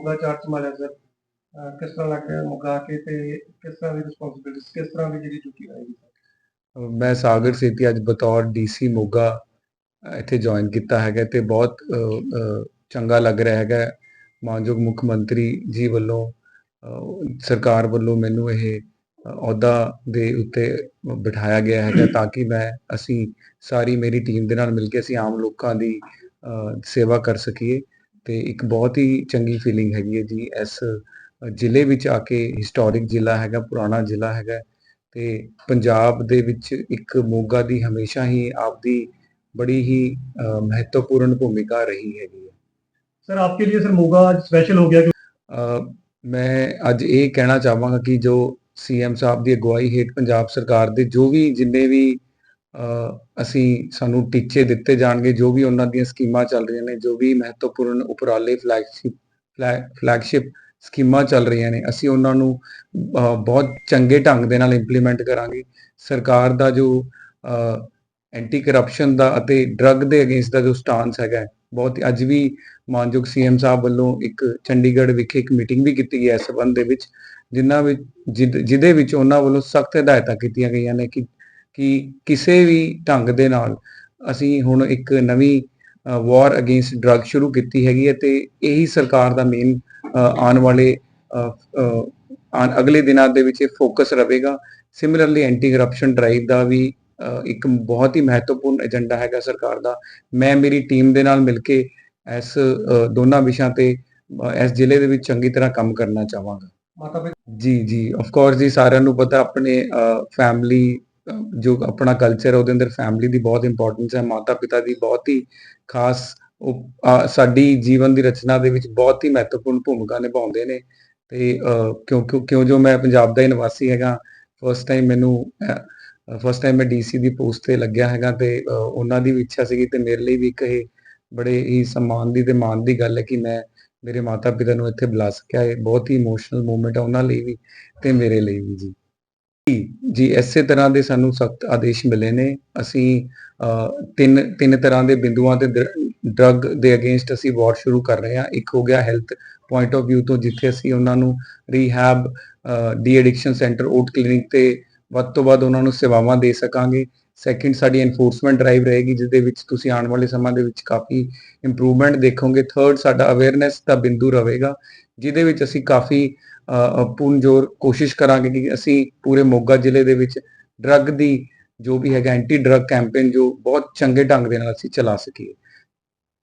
Moga charge ਮਾਰਿਆ sir. ਕਿਸ ਤਰ੍ਹਾਂ ਲੱਗ ਮੁੱਗਾ ਕੇ ਤੇ ਕਿਸ ਤਰ੍ਹਾਂ ਦੀ ਰਿਸਪੌਂਸਿਬਿਲਿਟੀ ਕਿਸ ਤਰ੍ਹਾਂ ਦੀ ਜਿਹੜੀ ਡਿਊਟੀ ਰਹੇਗੀ ਮੈਂ ਸਾਗਰ ਸੇਤੀ ਅੱਜ ਬਤੌਰ ਡੀਸੀ ਮੋਗਾ ਇੱਥੇ ਜੁਆਇਨ ਕੀਤਾ ਹੈਗਾ ਤੇ ਬਹੁਤ ਚੰਗਾ ਲੱਗ ਰਿਹਾ ਹੈਗਾ। ਮਾਨਯੋਗ ਮੁੱਖ ਮੰਤਰੀ ਜੀ ਵੱਲੋਂ ਸਰਕਾਰ ਵੱਲੋਂ ਮੈਨੂੰ ਇਹ ਅਹੁਦਾ ਦੇ ਉੱਤੇ ਬਿਠਾਇਆ ਗਿਆ ਹੈਗਾ ਤਾਂ ਕਿ ਮੈਂ ਅਸੀਂ ਸਾਰੀ ਮੇਰੀ ਟੀਮ ਦੇ ਨਾਲ ਮਿਲ ਕੇ ਅਸੀਂ ਆਮ ਲੋਕਾਂ ਦੀ ਅ, ਸੇਵਾ ਕਰ ਸਕੀਏ। ਤੇ ਇੱਕ ਬਹੁਤ ਹੀ ਚੰਗੀ ਫੀਲਿੰਗ ਹੈਗੀ ਹੈ ਜੀ। ਇਸ ਜ਼ਿਲ੍ਹੇ ਵਿੱਚ ਆ ਕੇ ਹਿਸਟੋਰਿਕ ਜ਼ਿਲ੍ਹਾ ਹੈਗਾ ਪੁਰਾਣਾ ਜ਼ਿਲ੍ਹਾ ਹੈਗਾ ਤੇ ਪੰਜਾਬ ਦੇ ਵਿੱਚ ਇੱਕ ਮੋਗਾ ਦੀ ਹਮੇਸ਼ਾ ਹੀ ਆਪਦੀ ਬੜੀ ਹੀ ਮਹੱਤਵਪੂਰਨ ਭੂਮਿਕਾ ਰਹੀ ਹੈਗੀ ਹੈ। ਸਰ ਆਪਕੇ ਲਈ ਸਰ ਮੋਗਾ ਸਪੈਸ਼ਲ ਹੋ ਗਿਆ ਕਿ ਮੈਂ ਅੱਜ ਇਹ ਕਹਿਣਾ ਚਾਹਾਂਗਾ ਕਿ ਜੋ ਸੀਐਮ ਸਾਹਿਬ ਦੀ ਅਗਵਾਈ ਹੇਠ ਪੰਜਾਬ ਸਰਕਾਰ ਦੇ ਜੋ ਵੀ ਜਿੰਨੇ ਵੀ ਅਸੀਂ ਸਾਨੂੰ ਟੀਚੇ ਦਿੱਤੇ ਜਾਣਗੇ ਜੋ ਵੀ ਉਹਨਾਂ ਦੀਆਂ ਸਕੀਮਾਂ ਚੱਲ ਰਹੀਆਂ ਨੇ, ਜੋ ਵੀ ਮਹੱਤਵਪੂਰਨ ਉਪਰਾਲੇ ਫਲੈਗਸ਼ਿਪ ਫਲੈਗਸ਼ਿਪ ਸਕੀਮਾਂ ਚੱਲ ਰਹੀਆਂ ਨੇ, ਅਸੀਂ ਉਹਨਾਂ ਨੂੰ ਬਹੁਤ ਚੰਗੇ ਢੰਗ ਦੇ ਨਾਲ ਇੰਪਲੀਮੈਂਟ ਕਰਾਂਗੇ। ਸਰਕਾਰ ਦਾ ਜੋ ਐਂਟੀ ਕਰਪਸ਼ਨ ਦਾ ਅਤੇ ਡਰੱਗ ਦੇ ਅਗੇਂਸਟ ਦਾ ਜੋ ਸਟਾਂਸ ਹੈਗਾ, ਬਹੁਤ ਅੱਜ ਵੀ ਮਾਨਯੋਗ ਸੀਐਮ ਸਾਹਿਬ ਵੱਲੋਂ ਇੱਕ ਚੰਡੀਗੜ੍ਹ ਵਿਖੇ ਇੱਕ ਮੀਟਿੰਗ ਵੀ ਕੀਤੀ ਗਈ ਹੈ ਇਸ ਸੰਬੰਧ ਦੇ ਵਿੱਚ ਜਿਨ੍ਹਾਂ ਵਿੱਚ ਜਿਹ- ਜਿਹਦੇ ਵਿੱਚ ਉਹਨਾਂ ਵੱਲੋਂ ਸਖਤ ਹਦਾਇਤਾਂ ਕੀਤੀਆਂ ਗਈਆਂ ਨੇ ਕਿ ਕਿ ਕਿਸੇ ਵੀ ਢੰਗ ਦੇ ਨਾਲ ਅਸੀਂ ਹੁਣ ਇੱਕ ਨਵੀਂ ਵਾਰ ਅਗੇਂਸਟ ਡਰੱਗ ਸ਼ੁਰੂ ਕੀਤੀ ਹੈਗੀ ਹੈ ਤੇ ਇਹੀ ਸਰਕਾਰ ਦਾ ਮੇਨ ਆਉਣ ਵਾਲੇ ਅਗਲੇ ਦਿਨਾਂ ਦੇ ਵਿੱਚ ਇਹ ਫੋਕਸ ਰਹੇਗਾ। ਸਿਮਿਲਰਲੀ ਐਂਟੀ ਕਰਪਸ਼ਨ ਡਰਾਈਵ ਦਾ ਵੀ ਇੱਕ ਬਹੁਤ ਹੀ ਮਹੱਤਵਪੂਰਨ ਏਜੰਡਾ ਹੈਗਾ ਸਰਕਾਰ ਦਾ। ਮੈਂ ਮੇਰੀ ਟੀਮ ਦੇ ਨਾਲ ਮਿਲ ਕੇ ਇਸ ਦੋਨਾਂ ਵਿਸ਼ਿਆਂ ਤੇ ਇਸ ਜ਼ਿਲ੍ਹੇ ਦੇ ਵਿੱਚ ਚੰਗੀ ਤਰ੍ਹਾਂ ਕੰਮ ਕਰਨਾ ਚਾਹਾਂਗਾ। ਜੀ ਜੀ ਆਫ ਕੋਰਸ ਜੀ ਸਾਰਿਆਂ ਨੂੰ ਪਤਾ ਆਪਣੇ ਫੈਮਿਲੀ ਜੋ ਆਪਣਾ ਕਲਚਰ ਹੈ ਉਹਦੇ ਅੰਦਰ ਫੈਮਿਲੀ ਦੀ ਬਹੁਤ ਇੰਪੋਰਟੈਂਸ ਹੈ ਮਾਤਾ ਪਿਤਾ ਦੀ ਬਹੁਤ ਹੀ ਖਾਸ ਉਹ, ਸਾਡੀ ਜੀਵਨ ਦੀ ਰਚਨਾ ਦੇ ਵਿੱਚ ਬਹੁਤ ਹੀ ਮਹੱਤਵਪੂਰਨ ਭੂਮਿਕਾ ਨਿਭਾਉਂਦੇ ਨੇ। ਤੇ ਅ, ਕਿਉਂ ਕਿਉਂ ਜੋ ਮੈਂ ਪੰਜਾਬ ਦਾ ਹੀ ਨਿਵਾਸੀ ਹੈਗਾ ਫਸਟ ਟਾਈਮ ਮੈਨੂੰ ਫਸਟ ਟਾਈਮ ਮੈਂ ਡੀਸੀ ਦੀ ਪੋਸਟ ਤੇ ਲੱਗਿਆ ਹੈਗਾ ਤੇ ਉਹਨਾਂ ਦੀ ਵੀ ਇੱਛਾ ਸੀਗੀ ਤੇ ਮੇਰੇ ਲਈ ਵੀ ਇੱਕ ਇਹ ਬੜੇ ਹੀ ਸਨਮਾਨ ਦੀ ਤੇ ਮਾਣ ਦੀ ਗੱਲ ਹੈ ਕਿ ਮੈਂ ਮੇਰੇ ਮਾਤਾ ਪਿਤਾ ਨੂੰ ਇੱਥੇ ਬੁਲਾ ਸਕਿਆ। ਇਹ ਬਹੁਤ ਹੀ ਇਮੋਸ਼ਨਲ ਮੂਮੈਂਟ ਹੈ ਉਹਨਾਂ ਲਈ ਵੀ ਤੇ ਮੇਰੇ ਲਈ ਵੀ ਜੀ। ਜੀ, ਇਸੇ ਤਰ੍ਹਾਂ ਦੇ ਸਾਨੂੰ ਸਖਤ ਆਦੇਸ਼ ਮਿਲੇ ਨੇ। ਅਸੀਂ ਤਿੰਨ ਤਿੰਨ ਤਰ੍ਹਾਂ ਦੇ ਬਿੰਦੂਆਂ ਤੇ ਡਰੱਗ ਦੇ ਅਗੇਂਸਟ ਅਸੀਂ ਵਾਰ ਸ਼ੁਰੂ ਕਰ ਰਹੇ ਹਾਂ। ਇੱਕ ਹੋ ਗਿਆ ਹੈਲਥ ਪੁਆਇੰਟ ਆਫ View ਤੋਂ, ਜਿੱਥੇ ਅਸੀਂ ਉਹਨਾਂ ਨੂੰ rehab de addiction centre OOAT clinic ਤੇ ਵੱਧ ਤੋਂ ਵੱਧ ਉਹਨਾਂ ਨੂੰ ਸੇਵਾਵਾਂ ਦੇ ਸਕਾਂਗੇ। ਸੈਕਿੰਡ ਸਾਡੀ ਐਨਫੋਰਸਮੈਂਟ ਡਰਾਈਵ ਰਹੇਗੀ ਜਿਹਦੇ ਵਿੱਚ ਤੁਸੀਂ ਆਉਣ ਵਾਲੇ ਸਮਾਂ ਦੇ ਵਿੱਚ ਕਾਫੀ ਇੰਪਰੂਵਮੈਂਟ ਦੇਖੋਗੇ। ਥਰਡ ਸਾਡਾ ਅਵੇਅਰਨੈਸ ਦਾ ਬਿੰਦੂ ਰਹੇਗਾ। ਜਿਹਦੇ ਵਿੱਚ ਅਸੀਂ ਕਾਫੀ ਅ, ਅ, ਪੂਰਨਜੋਰ ਕੋਸ਼ਿਸ਼ ਕਰਾਂਗੇ ਕਿ ਅਸੀਂ ਪੂਰੇ ਮੋਗਾ ਜ਼ਿਲ੍ਹੇ ਦੇ ਵਿੱਚ ਡਰੱਗ ਦੀ ਜੋ ਵੀ ਹੈਗਾ ਐਂਟੀ ਡਰੱਗ ਕੈਂਪੇਨ ਜੋ ਬਹੁਤ ਚੰਗੇ ਢੰਗ ਦੇ ਨਾਲ ਅਸੀਂ ਚਲਾ ਸਕੀਏ।